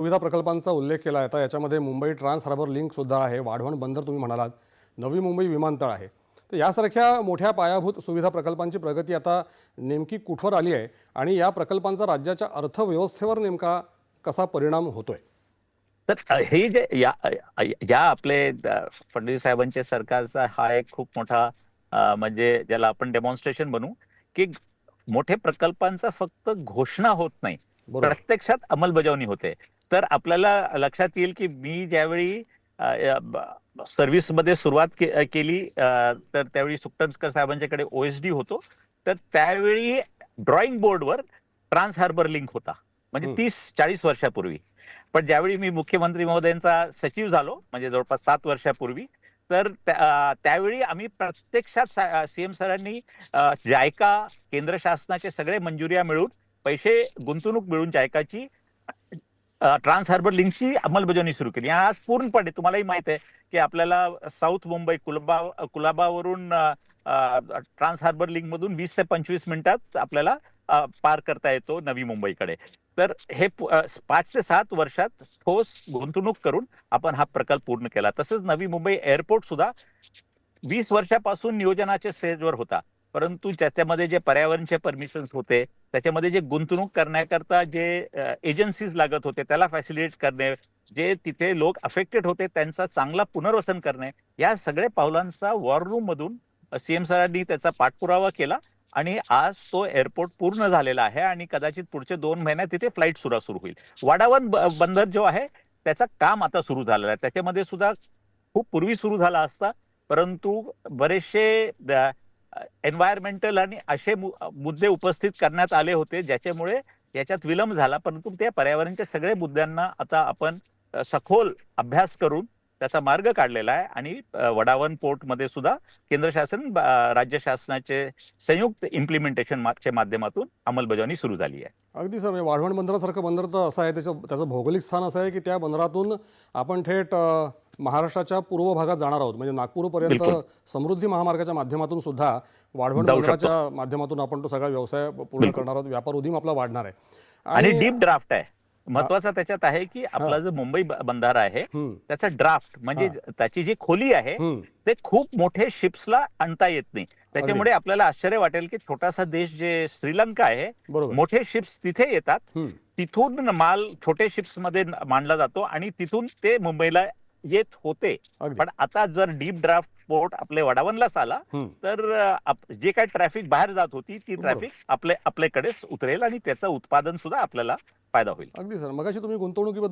सुविधा प्रकल्पांचा उल्लेख केला आहे. याच्यामध्ये मुंबई ट्रान्स हार्बर लिंक सुद्धा आहे. वाढवण बंदर तुम्ही म्हणालात. नवी मुंबई विमानतळ आहे. तर यासारख्या मोठ्या पायाभूत सुविधा प्रकल्पांची प्रगती आता नेमकी कुठवर आली आहे आणि या प्रकल्पांचा राज्याच्या अर्थव्यवस्थेवर नेमका कसा परिणाम होतोय? तर हे जे या या आपले फडणवीस साहेबांच्या सरकारचा हा एक खूप मोठा म्हणजे ज्याला आपण डेमॉन्स्ट्रेशन म्हणू की मोठे प्रकल्पांचा फक्त घोषणा होत नाही. प्रत्यक्षात अंमलबजावणी होते. तर आपल्याला लक्षात येईल की मी ज्यावेळी सर्व्हिसमध्ये सुरुवात के- केली तर त्यावेळी सुकटनस्कर साहेबांच्याकडे ओएसडी होतो. तर त्यावेळी ड्रॉइंग बोर्डवर ट्रान्स हार्बर लिंक होता. म्हणजे. तीस चाळीस वर्षापूर्वी. पण ज्यावेळी मी मुख्यमंत्री महोदयांचा सचिव झालो म्हणजे जवळपास सात वर्षापूर्वी तर त्यावेळी आम्ही प्रत्यक्षात सीएम सरांनी जायका केंद्र शासनाचे सगळे मंजुऱ्या मिळून पैसे गुंतवणूक मिळून जायकाची ट्रान्स हार्बर लिंकची अंमलबजावणी सुरू केली. आणि आज पूर्णपणे तुम्हालाही माहीत आहे की आपल्याला साऊथ मुंबई कुलाबा कुलाबावरून ट्रान्स हार्बर लिंक मधून वीस ते पंचवीस मिनिटात आपल्याला पार करता येतो नवी मुंबईकडे. तर हे पाच ते सात वर्षात ठोस गुंतवणूक करून आपण हा प्रकल्प पूर्ण केला. तसंच नवी मुंबई एअरपोर्ट सुद्धा वीस वर्षापासून नियोजनाच्या स्टेजवर होता. परंतु त्याच्यामध्ये जे पर्यावरणचे परमिशन्स होते त्याच्यामध्ये जे गुंतवणूक करण्याकरता जे एजन्सीज लागत होते त्याला फॅसिलिटेट करणे जे तिथे लोक अफेक्टेड होते त्यांचा चांगला पुनर्वसन करणे या सगळ्या पावलांचा वॉर रूम मधून सीएम सरांनी त्याचा पाठपुरावा केला आणि आज तो एअरपोर्ट पूर्ण झालेला आहे आणि कदाचित पुढचे दोन महिन्यात तिथे फ्लाईट सुद्धा सुरू होईल. वाडावन बंदर जो आहे त्याचं काम आता सुरू झालेलं आहे. त्याच्यामध्ये सुद्धा खूप पूर्वी सुरू झाला असता परंतु बरेचसे एन्व्हायरमेंटल आणि असे मु- मुद्दे उपस्थित करण्यात आले होते ज्याच्यामुळे याच्यात विलंब झाला. परंतु त्या पर्यावरणच्या सगळ्या मुद्द्यांना आता आपण सखोल अभ्यास करून त्याचा मार्ग काढलेला आहे. आणि वडावन पोर्टमध्ये सुद्धा केंद्र शासन ब- राज्य शासनाचे संयुक्त इम्प्लिमेंटेशन च्या माध्यमातून अंमलबजावणी सुरू झाली आहे. अगदी सर म्हणजे वाढवण बंदरासारखं बंदर तर असं आहे. त्याचं त्याचं भौगोलिक स्थान असं आहे की त्या बंदरातून आपण थेट महाराष्ट्राच्या पूर्व भागात जाणार आहोत. म्हणजे नागपूरपर्यंत. समृद्धी महामार्गाच्या माध्यमातून सुद्धा वाढवण बंदराच्या माध्यमातून आपण तो सगळा व्यवसाय पूर्ण. करणार आहोत. व्यापार उदीम आपला वाढणार आहे. आणि डीप ड्राफ्ट आहे. महत्त्वाचा त्याच्यात आहे की आपला जो मुंबई बंधारा आहे त्याचा ड्राफ्ट म्हणजे त्याची जी खोली आहे ते खूप मोठे शिप्सला आणता येत नाही. त्याच्यामुळे आपल्याला आश्चर्य वाटेल की छोटासा देश जे श्रीलंका आहे मोठे शिप्स तिथे येतात. तिथून माल छोटे शिप्समध्ये मांडला जातो आणि तिथून ते मुंबईला येत होते पण आता जर डीप ड्राफ्ट पोर्ट आपले वडावनलाच आला. तर जे काही ट्रॅफिक बाहेर जात होती ती. ट्रॅफिक आपल्या आपल्याकडेच उतरेल आणि त्याचं उत्पादन सुद्धा आपल्याला फायदा होईल अगदी सर मगाशी तुम्ही गुंतवणुकीबद्दल